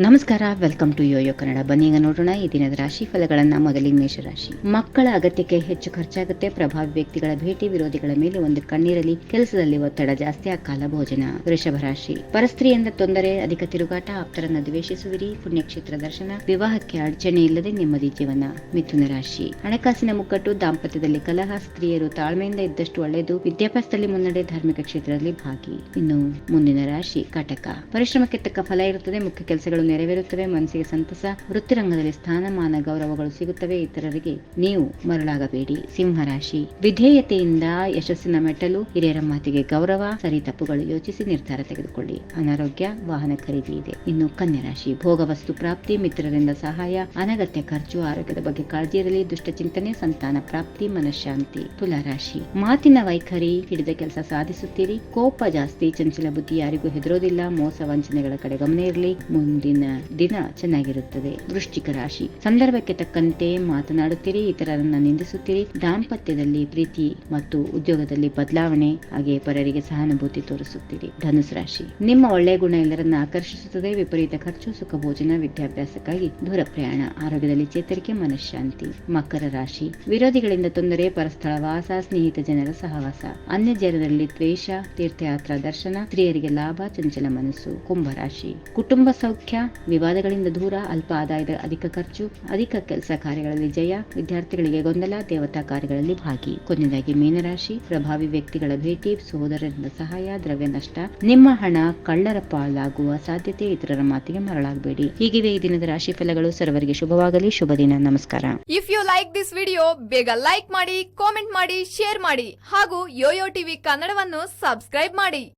ನಮಸ್ಕಾರ welcome to Yoyo Kannada ಬನ್ನಿ ಈಗ ನೋಡೋಣ, ಈ ದಿನದ ರಾಶಿ ಫಲಗಳನ್ನ ಮೊದಲಿಗೆ ಮೇಷರಾಶಿ. ಮಕ್ಕಳ ಅಗತ್ಯಕ್ಕೆ ಹೆಚ್ಚು ಖರ್ಚಾಗುತ್ತೆ. ಪ್ರಭಾವಿ ವ್ಯಕ್ತಿಗಳ ಭೇಟಿ, ವಿರೋಧಿಗಳ ಮೇಲೆ ಒಂದು ಕಣ್ಣೀರಲಿ, ಕೆಲಸದಲ್ಲಿ ಒತ್ತಡ ಜಾಸ್ತಿ, ಅಕಾಲ ಭೋಜನ. ವೃಷಭ ರಾಶಿ. ಪರಸ್ತ್ರೀಯಿಂದ ತೊಂದರೆ, ಅಧಿಕ ತಿರುಗಾಟ, ಆಪ್ತರನ್ನ ದ್ವೇಷಿಸುವಿರಿ. ಪುಣ್ಯಕ್ಷೇತ್ರ ದರ್ಶನ, ವಿವಾಹಕ್ಕೆ ಅಡಚಣೆ ಇಲ್ಲದೆ ನೆಮ್ಮದಿ ಜೀವನ. ಮಿಥುನ ರಾಶಿ. ಹಣಕಾಸಿನ ಮುಗ್ಗಟ್ಟು, ದಾಂಪತ್ಯದಲ್ಲಿ ಕಲಹ, ಸ್ತ್ರೀಯರು ತಾಳ್ಮೆಯಿಂದ ಇದ್ದಷ್ಟು ಒಳ್ಳೆಯದು. ವಿದ್ಯಾಭ್ಯಾಸದಲ್ಲಿ ಮುನ್ನಡೆ, ಧಾರ್ಮಿಕ ಕ್ಷೇತ್ರದಲ್ಲಿ ಭಾಗಿ. ಇನ್ನು ಮುಂದಿನ ರಾಶಿ, ಕಟಕ. ಪರಿಶ್ರಮಕ್ಕೆ ತಕ್ಕ ಫಲ ಇರುತ್ತದೆ. ಮುಖ್ಯ ಕೆಲಸಗಳು ನೆರವೇರುತ್ತವೆ, ಮನಸ್ಸಿಗೆ ಸಂತಸ, ವೃತ್ತಿರಂಗದಲ್ಲಿ ಸ್ಥಾನಮಾನ ಗೌರವಗಳು ಸಿಗುತ್ತವೆ, ಇತರರಿಗೆ ನೀವು ಮರಳಾಗಬೇಡಿ. ಸಿಂಹರಾಶಿ. ವಿಧೇಯತೆಯಿಂದ ಯಶಸ್ಸಿನ ಮೆಟ್ಟಲು, ಹಿರಿಯರ ಮಾತಿಗೆ ಗೌರವ, ಸರಿ ತಪ್ಪುಗಳು ಯೋಚಿಸಿ ನಿರ್ಧಾರ ತೆಗೆದುಕೊಳ್ಳಿ. ಅನಾರೋಗ್ಯ, ವಾಹನ ಖರೀದಿ ಇದೆ. ಇನ್ನು ಕನ್ಯಾ ರಾಶಿ. ಭೋಗ ವಸ್ತು ಪ್ರಾಪ್ತಿ, ಮಿತ್ರರಿಂದ ಸಹಾಯ, ಅನಗತ್ಯ ಖರ್ಚು, ಆರೋಗ್ಯದ ಬಗ್ಗೆ ಕಾಳಜಿ ಇರಲಿ ದುಷ್ಟ ಚಿಂತನೆ, ಸಂತಾನ ಪ್ರಾಪ್ತಿ, ಮನಃಶಾಂತಿ. ತುಲಾರಾಶಿ ಮಾತಿನ ವೈಖರಿ, ಹಿಡಿದ ಕೆಲಸ ಸಾಧಿಸುತ್ತೀರಿ. ಕೋಪ ಜಾಸ್ತಿ, ಚಂಚಲ ಬುದ್ಧಿ ಯಾರಿಗೂ ಹೆದರೋದಿಲ್ಲ. ಮೋಸ ವಂಚನೆಗಳ ಕಡೆ ಗಮನ ಇರಲಿ. ಮುಂದಿನ ದಿನ ಚೆನ್ನಾಗಿರುತ್ತದೆ. ವೃಶ್ಚಿಕ ರಾಶಿ. ಸಂದರ್ಭಕ್ಕೆ ತಕ್ಕಂತೆ ಮಾತನಾಡುತ್ತೀರಿ, ಇತರರನ್ನ ನಿಂದಿಸುತ್ತೀರಿ. ದಾಂಪತ್ಯದಲ್ಲಿ ಪ್ರೀತಿ ಮತ್ತು ಉದ್ಯೋಗದಲ್ಲಿ ಬದಲಾವಣೆ, ಹಾಗೆ ಪರರಿಗೆ ಸಹಾನುಭೂತಿ ತೋರಿಸುತ್ತೀರಿ. ಧನುಸ್ ರಾಶಿ. ನಿಮ್ಮ ಒಳ್ಳೆಯ ಗುಣ ಎಲ್ಲರನ್ನ ಆಕರ್ಷಿಸುತ್ತದೆ. ವಿಪರೀತ ಖರ್ಚು, ಸುಖ ಭೋಜನ, ವಿದ್ಯಾಭ್ಯಾಸಕ್ಕಾಗಿ ದೂರ ಪ್ರಯಾಣ, ಆರೋಗ್ಯದಲ್ಲಿ ಚೇತರಿಕೆ, ಮನಃಶಾಂತಿ. ಮಕರ ರಾಶಿ. ವಿರೋಧಿಗಳಿಂದ ತೊಂದರೆ, ಪರಸ್ಥಳ ವಾಸ, ಸ್ನೇಹಿತ ಜನರ ಸಹವಾಸ. ಅನ್ಯ ಜನರಲ್ಲಿ ದ್ವೇಷ, ತೀರ್ಥಯಾತ್ರಾ ದರ್ಶನ, ಸ್ತ್ರೀಯರಿಗೆ ಲಾಭ, ಚಂಚಲ ಮನಸ್ಸು. ಕುಂಭರಾಶಿ ಕುಟುಂಬ ಸೌಖ್ಯ ವಿವಾದಗಳಿಂದ ದೂರ, ಅಲ್ಪ ಆದಾಯದ ಅಧಿಕ ಖರ್ಚು, ಅಧಿಕ ಕೆಲಸ ಕಾರ್ಯಗಳಲ್ಲಿ ಜಯ, ವಿದ್ಯಾರ್ಥಿಗಳಿಗೆ ಗೊಂದಲ, ದೇವತಾ ಕಾರ್ಯಗಳಲ್ಲಿ ಭಾಗಿ. ಕೊನೆಯದಾಗಿ, ಮೀನರಾಶಿ, ಪ್ರಭಾವಿ ವ್ಯಕ್ತಿಗಳ ಭೇಟಿ ಸಹೋದರರಿಂದ ಸಹಾಯ, ದ್ರವ್ಯ ನಷ್ಟ, ನಿಮ್ಮ ಹಣ ಕಳ್ಳರ ಪಾಲಾಗುವ ಸಾಧ್ಯತೆ ಇತರರ ಮಾತಿಗೆ ಮರಳಾಗಬೇಡಿ. ಹೀಗಿವೆ ಈ ದಿನದ ರಾಶಿ ಫಲಗಳು. ಸರ್ವರಿಗೆ ಶುಭವಾಗಲಿ. ಶುಭ ದಿನ. ನಮಸ್ಕಾರ. If you like this video ಬೇಗ ಲೈಕ್ ಮಾಡಿ ಕಾಮೆಂಟ್ ಮಾಡಿ ಶೇರ್ ಮಾಡಿ ಹಾಗೂ ಯೋಯೋ ಟಿವಿ ಕನ್ನಡವನ್ನು ಸಬ್ಸ್ಕ್ರೈಬ್ ಮಾಡಿ.